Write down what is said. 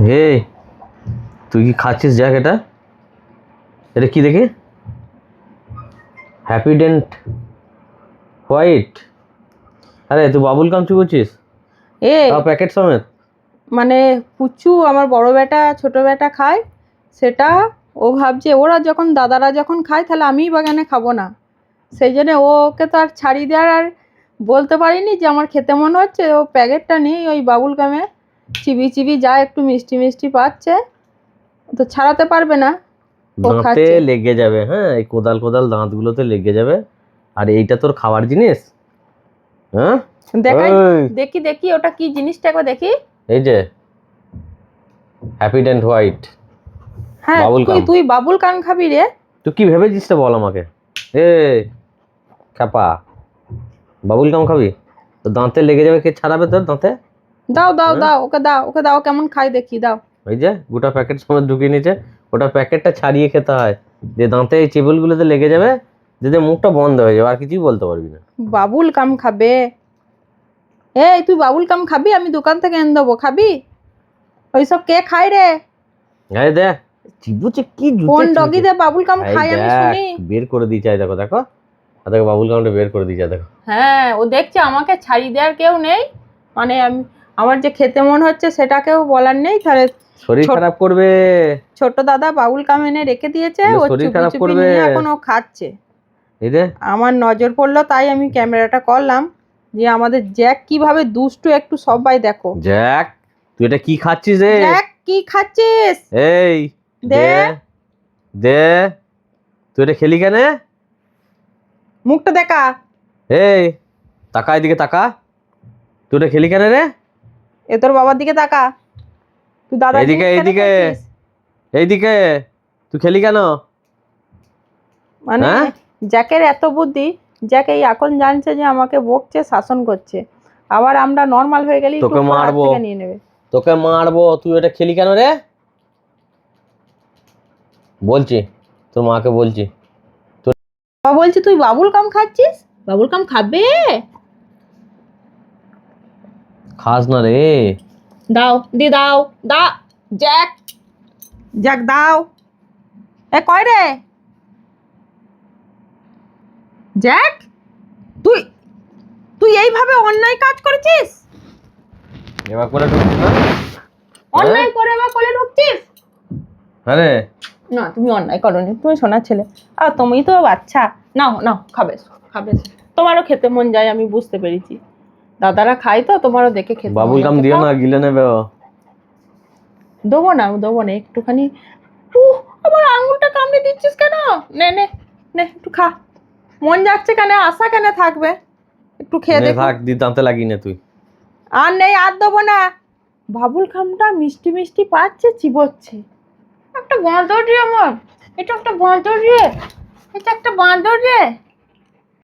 হে তুই কি খাচ্ছিস? যাক এটা। এটা কি দেখি? হ্যাপিডেন্ট হোয়াইট আরে তুই বাবুল কাম চুকোচ্ছিস এ। প্যাকেট সমেত? মানে পুচু আমার বড় বেটা ছোট বেটা খায় সেটা ও ভাবছে ওরা যখন দাদারা যখন খায় তাহলে আমিই বাগানে খাব না। সেই জন্য ওকে তো আর ছাড়িয়ে দেওয়ার আর বলতে পারিনি যে আমার খেতে মনে হচ্ছে ও প্যাকেটটা নেই ওই বাবুল কামে চিবি চিবি যা একটু মিষ্টি মিষ্টি পাচ্ছে তো ছাড়াতে পারবে না। দাঁতে লেগে যাবে হ্যাঁ এই কোদাল কোদাল দাঁতগুলোতে লেগে যাবে। আর এইটা তোর খাবার জিনিস? হ্যাঁ? দেখাই দেখি দেখি ওটা কি জিনিসটা একবার দেখি। এই যে হ্যাপিডেন্ট হোয়াইট হ্যাঁ বাবুল তুই তুই বাবুল কান খাবি রে। তুই কি ভেবেছিস তো বল আমাকে? এ খাপা। বাবুল কাম খাবি? তো দাঁতে লেগে যাবে কে ছাড়াবে তোর দাঁতে? দাও দাও হ্যাঁ? দাও ওকে দাও ওকে দাও কেমন খাই দেখি দাও। ওই যে গোটা প্যাকেট সময় ঢুকিয়ে নিচে ওটা প্যাকেটটা ছাড়িয়ে খেতে হয়। যে দাঁতে এই চেবলগুলোতে লেগে যাবে যদি মুখটা বন্ধ হয়ে যাবে আর কিছুই বলতে পারবি না। বাবুল কাম খাবে। এই তুই বাবুল কাম খাবি? আমি দোকান থেকে এনে দেবো খাবি? ওইসব কে খায় রে? এই দেখ চিবুচে কি জুতে কোন ডগি দে বাবুল কাম খাই আমি শুনি। বের করে দিয়েছে এই দেখো দেখো। আর দেখো বাবুল কামটা বের করে দিয়েছে দেখো। হ্যাঁ ও দেখছে আমাকে ছাড়ি দেওয়ার কেউ নেই। মানে আমি আমার যে খেতে মন হচ্ছে সেটাকেও বলার নেই তাহলে শরীর খারাপ করবে। ছোট দাদা বাবুল কাম এনে রেখে দিয়েছে ও শরীর খারাপ করবে। এখন ও খাচ্ছে আমার নজর পড়ল তাই আমি ক্যামেরাটা করলাম যে আমাদের জ্যাক কীভাবে দুষ্টু একটু সবাই দেখো। জ্যাক তুই এটা কি খাচ্ছিস রে? জ্যাক কি খাচ্ছিস? এই দে। দে। তুই এটা খেলি কেন? মুখটা দেখা। এই তাকা এদিকে তাকা। তুই এটা খেলি কেন রে? এ তোর বাবার দিকে তাকা। তুই দাদা এইদিকে, এইদিকে। এইদিকে। তুই খেলি কেন? মানে হ্যাঁ? জ্যাকের এত বুদ্ধি জ্যাক এই এখন জানছে যে আমাকে বকছে শাসন করছে। আবার আমরা নর্মাল হয়ে গেলেই তোকে মারবো। নিয়ে নেবে। তোকে মারবো। তুই এটা খেলি কেন রে? বলছি তোর মাকে বলছি। বাবা বলছে তুই বাবুল কাম খাচ্ছিস? বাবুল কাম খাবে? খাস না রে। দাও দি দাও দা জ্যাক। জ্যাক দাও। এ কয় রে? জ্যাক তুই তুই এইভাবে অন্যায় কাজ করেছিস? এবার করে ঢুকছিস না? অন্যায় করে বা কোলে ঢুকছিস? আরে না তুমি অন্যায় করনি তুমি সোনার ছেলে। আর তুমি তো বাচ্চা। নাও নাও খাবে খাবে। তোমারও খেতে মন যায় আমি বুঝতে পেরেছি। দাদারা খায় তো তোমারও দেখে খেতে বাবুল কাম দিও না গিলে নেবে ও। দেবো না দেবো না একটুখানি। উহ, আমার আঙুলটা কামড়ে দিচ্ছিস কেন? নে নে নে একটু খা। মন যাচ্ছে কেন? আশা কেন থাকবে? একটু খেয়ে দেখ। থাক দি দাঁতে লাগিয়ে নে তুই। আর নেই আর দেবো না। বাবুল খামটা মিষ্টি মিষ্টি পাচ্ছে চিবোচ্ছে। একটা বাঁদর রে আমার। এটা একটা বাঁদর রে। এটা একটা বাঁদর রে।